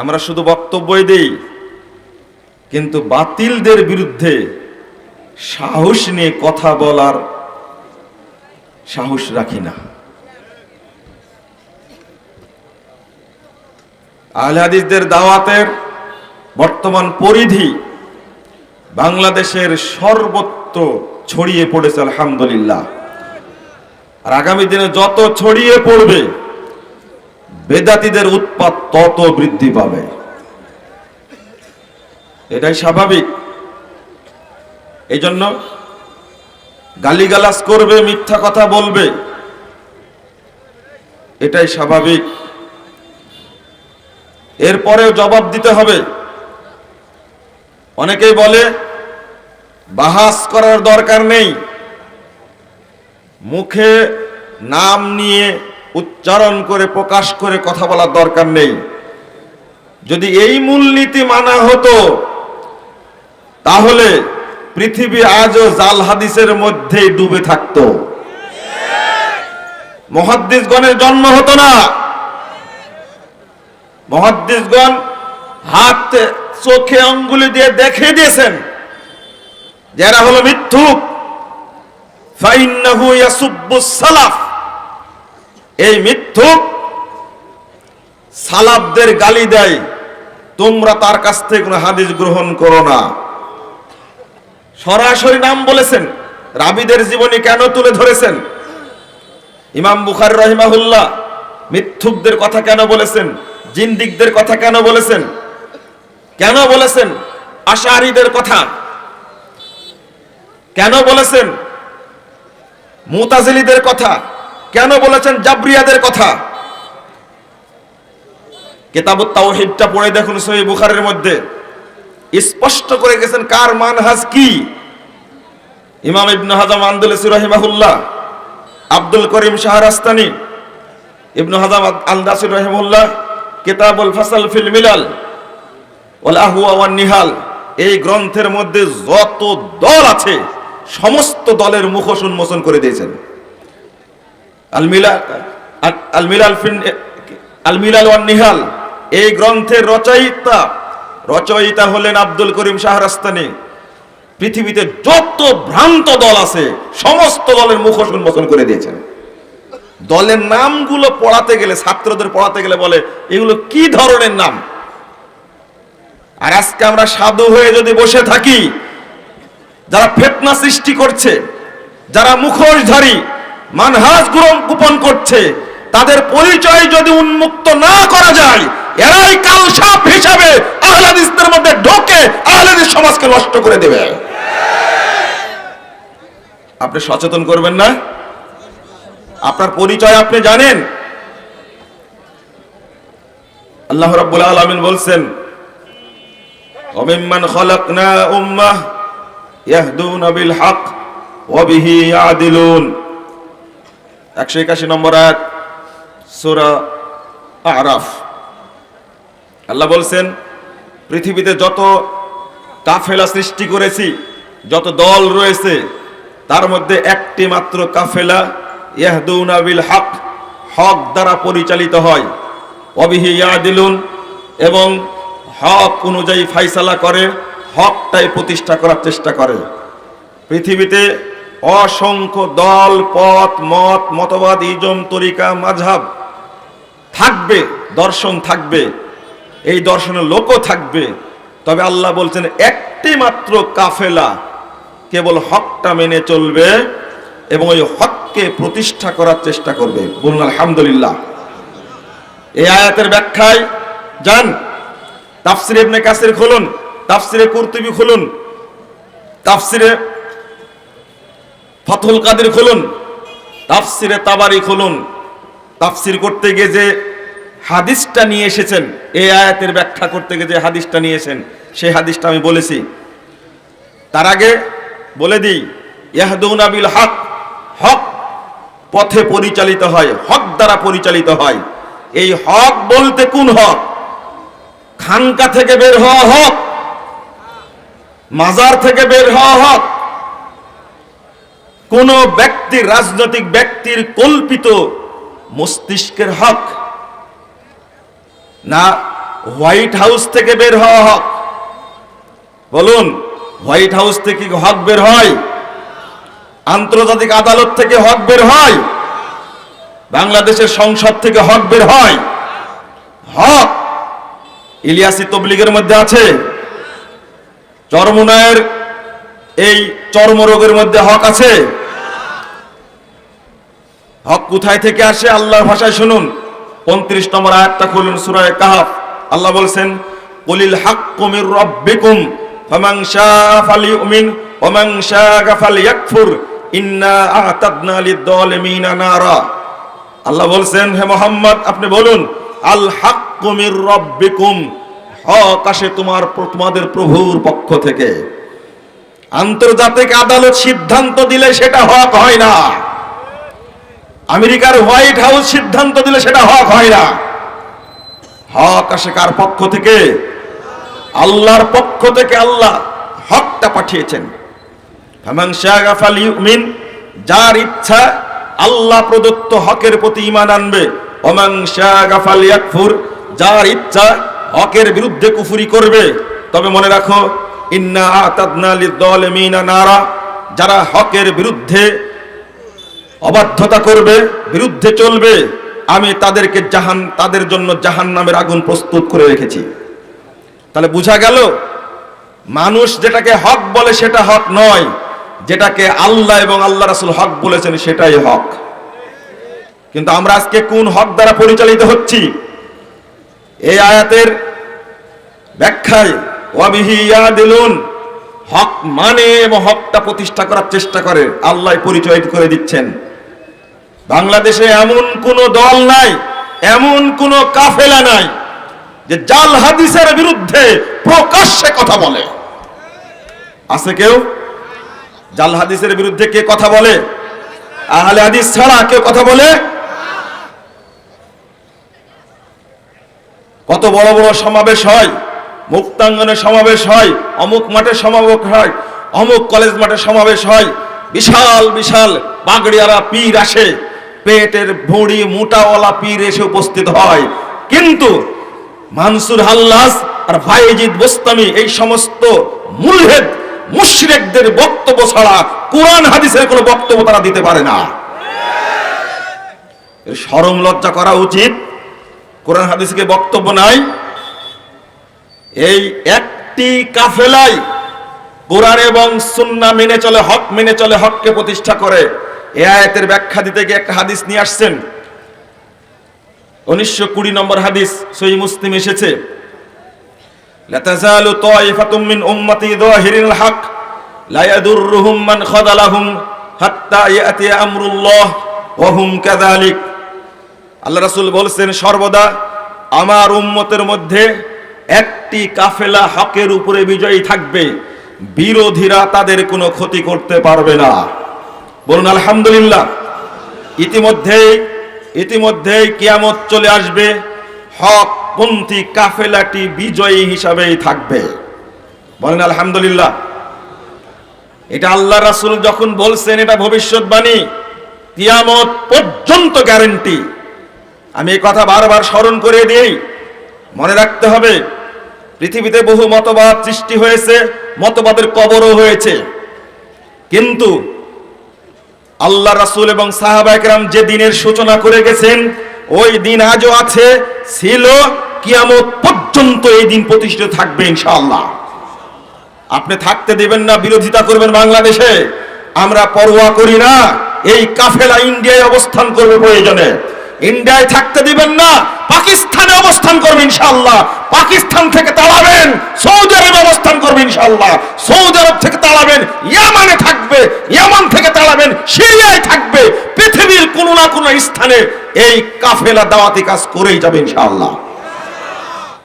আমরা শুধু বক্তব্যই দেই, কিন্তু বাতিলদের বিরুদ্ধে সাহস নিয়ে কথা বলার সাহস রাখি না। আহলে হাদিসদের দাওয়াতের বর্তমান পরিধি বাংলাদেশের সর্বত্র ছড়িয়ে পড়েছে, আলহামদুলিল্লাহ। আর আগামী দিনে যত ছড়িয়ে পড়বে বেদাতীদের উৎপাত তত বৃদ্ধি পাবে। এটাই স্বাভাবিক। এই জন্য গালিগালাজ করবে, মিথ্যা কথা বলবে, এটাই স্বাভাবিক। এরপরেও জবাব দিতে হবে। অনেকেই বলে, বাহাস করার দরকার নেই। মুখে নাম নিয়ে উচ্চারণ করে, প্রকাশ করে কথা বলার দরকার নেই। যদি এই মূলনীতি মানা হতো, তাহলে পৃথিবী আজও জাল হাদিসের মধ্যেই ডুবে থাকতো। মহাদ্দিসগণের জন্ম হতো না। মহাদ্দিসগণ হাত, চোখে অঙ্গুলি দিয়ে দেখে দিয়েছেন যারা হলো মিথ্যুক। ফাইন্নাহু ইয়াসুব্বুস সালাফ। এই মিথ্যুক সালাবদের গালি দেয়। তোমরা তার কাছ থেকে কোনো হাদিস গ্রহণ করো না। সরাসরি নাম বলেছেন। রাবিদের জীবনী কেন তুলে ধরেছেন? ইমাম বুখার রহিমাহুল্লাহ মিথ্যুকদের কথা কেন বলেছেন? জিন্দিকদের কথা কেন বলেছেন? কেন বলেছেন? আশারিদের কথা কেন বলেছেন? মুতাজিলিদের কথা কেন বলেছেন জাবরিয়াদের কথা? কেতাবুত তাওহীদটা পড়ে দেখুন সহি বুখারের মধ্যে। স্পষ্ট করে গেছেন কার মানহাজ কি? ইমাম ইবনে হাজাম আন্দুলসি রহিমাহুল্লাহ, আব্দুল করিম শাহরাস্তানি, ইবনু হাজাম আলদাসির রহিমুল্লাহ কিতাবুল ফাসাল ফিল মিলাল আহওয়া ওয়ান নিহাল। এই গ্রন্থের মধ্যে যত দল আছে, সমস্ত দলের মুখোশ উন্মোচন করে দিয়েছেন। আল মিলা আল ফিন আল মিলাল ওয়ান নিহাল। এই গ্রন্থের রচয়িতা রচয়িতা হলেন আব্দুল করিম শাহরাস্তানি। পৃথিবীতে যত ভ্রান্ত দল আছে, সমস্ত দলের মুখোশ উন্মোচন করে দিয়েছেন। দলের নামগুলো পড়াতে গেলে, ছাত্রদের পড়াতে গেলে বলে, এগুলো কি ধরনের নাম? আর আজকে আমরা সাধু হয়ে যদি বসে থাকি, যারা ফেতনা সৃষ্টি করছে, যারা মুখোশধারী মানহাজ গ্রহণ গোপন করছে তাদের পরিচয় যদি উন্মুক্ত না করা যায় এরাই কাল সাপ হিসাবে আহলাদিসদের মধ্যে ঢোকে আহলাদিস সমাজকে নষ্ট করে দেবে আপনি সচেতন করবেন না আপনার পরিচয় আপনি জানেন আল্লাহ রাব্বুল আলামিন বলছেন وممن خلقنا أمة يهدون بالحق وبه يعدلون একশো একাশি নম্বর আয়াত, সুরা আরাফ। আল্লাহ বলছেন, পৃথিবীতে যত কাফেলা সৃষ্টি করেছি, যত দল রয়েছে, তার মধ্যে একটি মাত্র কাফেলা ইয়াহদুনা বিল হক হক দ্বারা পরিচালিত হয়। অবিহি ইয়াদিলুন, এবং হক অনুযায়ী ফাইসালা করে, হকটাই প্রতিষ্ঠা করার চেষ্টা করে। পৃথিবীতে অসংখ্য দল, পথ, মত, মতবাদ, ইজম, তরিকা, মাঝহাব থাকবে, দর্শন থাকবে, এই দর্শনের লোকও থাকবে। তবে আল্লাহ বলছেন, একটি মাত্র কাফেলা কেবল হকটা মেনে চলবে এবং ওই হককে প্রতিষ্ঠা করার চেষ্টা করবে। বলুন, আলহামদুলিল্লাহ। এই আয়াতের ব্যাখ্যায় যান, তাফসিরে ইবনে কাসির খুলুন, তাফসিরে কুরতুবি খুলুন, তাফসিরে ফাতুল কাদের খুলুন, তাফসিরে তাবারি খুলুন। তাফসির করতে গিয়ে যে হাদিসটা নিয়ে এসেছেন, এই আয়াতের ব্যাখ্যা করতে গিয়ে যে হাদিসটা নিয়ে এসেছেন, সেই হাদিসটা আমি বলেছি। তার আগে বলে দিই, ইয়াহদুনা বিল হক হক পথে পরিচালিত হয়, হক দ্বারা পরিচালিত হয়। এই হক বলতে কোন হক? খানকা থেকে বের হওয়া হক, মাজার থেকে বের হওয়া হক কোন ব্যক্তি, রাজনৈতিক ব্যক্তির কল্পিত মস্তিষ্কের হক না হোয়াইট হাউস থেকে বের হওয়া হক? বলুন, হোয়াইট হাউস থেকে হক বের হয়? আন্তর্জাতিক আদালত থেকে হক বের হয়? বাংলাদেশের সংসদ থেকে হক বের হয়? হক ইলিয়াসি তবলিগের মধ্যে আছে। চরমুনায়ের এই চর্মরোগের মধ্যে হক আছে। হক কোথায় থেকে আসে আল্লাহর ভাষায় শুনুন। পঁয়ত্রিশ নম্বর আয়াতটা খুলুন, সুরায় কাহাফ। আল্লাহ বলছেন, কলিল হাক্কু মির রাব্বিকুম, ফামান শাআ ফালিউমিন ওয়া মান শাআ ফালিয়াকফুর, ইন্না আ'তাদনা লিয-যালিমিনা নারা। আল্লাহ বলছেন, হে মোহাম্মদ, আপনি বলুন, আল হাক্কু মির রাব্বিকুম, হক আসে তোমার তোমাদের প্রভুর পক্ষ থেকে। আন্তর্জাতিক আদালত সিদ্ধান্ত দিলে সেটা হক হয় না। আমেরিকার হোয়াইট হাউস সিদ্ধান্ত দিলে সেটা হক হয় না। হক আসে কার পক্ষ থেকে? আল্লাহর পক্ষ থেকে আল্লাহ হকটা পাঠিয়েছেন। যার ইচ্ছা আল্লাহ প্রদত্ত হকের প্রতি ইমান আনবে। যার ইচ্ছা হকের বিরুদ্ধে কুফুরি করবে। তবে মনে রাখো, ইন্না নারা, যারা হকের বিরুদ্ধে অবাধ্যতা করবে, বিরুদ্ধে চলবে। আমি তাদেরকে জাহান, তাদের জন্য জাহান নামের আগুন প্রস্তুত করে রেখেছি। তাহলে বোঝা গেল, মানুষ যেটাকে হক বলে সেটা হক নয়, যেটাকে আল্লাহ এবং আল্লাহ রাসূল হক বলেছেন সেটাই হক। কিন্তু আমরা আজকে কোন হক দ্বারা পরিচালিত হচ্ছি? এই আয়াতের ব্যাখ্যায় হক মানে এবং হকটা প্রতিষ্ঠা করার চেষ্টা করে, আল্লাহ পরিচয় করে দিচ্ছেন। বাংলাদেশে এমন কোন দল নাই, এমন কোন কাফেলা নাই, যে জাল হাদিসের বিরুদ্ধে প্রকাশ্যে কথা বলে। আছে কেউ? জাল হাদিসের বিরুদ্ধে কে কথা বলে? আহলে হাদিস ছাড়া কেউ কথা বলে? কত বড় বড় সমাবেশ হয় মুক্তাঙ্গনে সমাবেশ হয়, অমুক মাঠে সমাবেশ হয়, অমুক কলেজ মাঠে সমাবেশ হয়, বিশাল বিশাল বাগড়িয়ারা পীর আসে পেটের ভুঁড়ি মোটাওয়ালা পীর এসে উপস্থিত হয়। কিন্তু মানসুর হাল্লাস আর ভাইজিদ বোস্তামি এই সমস্ত মুলহেদ, মুশরিকদের বক্তব্য ছাড়া কোরআন, হাদিসের কোনো বক্তব্য তারা দিতে পারে না। শরম লজ্জা করা উচিত। কোরআন, হাদিসকে বক্তব্য নাই। এই একটি কাফেলাই কোরআন এবং সুন্নাহ মেনে চলে, হক মেনে চলে, হককে প্রতিষ্ঠা করে। এ আয়াতের ব্যাখ্যা দিতে গিয়ে একটা হাদিস নিয়ে আসছেন। উনিশশো কুড়ি নম্বর হাদিস সহি মুসলিম এসেছে। আল্লাহ রাসূল বলছেন, সর্বদা আমার উম্মতের মধ্যে একটি কাফেলা হকের উপরে বিজয়ী থাকবে। বিরোধীরা তাদের কোনো ক্ষতি করতে পারবে না। বলুন, আলহামদুলিল্লাহ। ইতিমধ্যেই ইতিমধ্যেই কিয়ামত চলে আসবে। হক পন্থী কাফেলাটি বিজয়ী হিসাবেই থাকবে। বলেন, আলহামদুলিল্লাহ। এটা আল্লাহ রাসূল যখন বলছেন, এটা ভবিষ্যৎবাণী, কিয়ামত পর্যন্ত গ্যারেন্টি। আমি এই কথা বারবার স্মরণ করে দিই। মনে রাখতে হবে, পৃথিবীতে বহু মতবাদ সৃষ্টি হয়েছে, মতবাদের কবরও হয়েছে। কিন্তু আল্লাহ রাসূল এবং সাহাবা একরাম যে দিনের সূচনা করে গেছেন, ওই দিন আজও আছে, ছিল, কিয়ামত পর্যন্ত এই দিন প্রতিষ্ঠিত থাকবে ইনশাআল্লাহ। আপনি থাকতে দিবেন না, বিরোধিতা করবেন বাংলাদেশে। আমরা পরোয়া করি না, এই কাফেলা ইন্ডিয়ায় অবস্থান করবে প্রয়োজনে। ইন্ডিয়ায় থাকতে দিবেন না, পাকিস্তানে অবস্থান করবে ইনশাআল্লাহ। পাকিস্তান থেকে তাড়াবেন সৌদি আরবে অবস্থান করবে ইনশাল্লাহ সৌদি আরব থেকে তাড়াবেন ইয়ামানে থাকবে, ইয়ামান থেকে তাড়াবেন সিরিয়ায় থাকবে, পৃথিবীর কোনো না কোনো স্থানে এই কাফেলা দাওয়াতি কাজ করেই যাবে ইনশাআল্লাহ।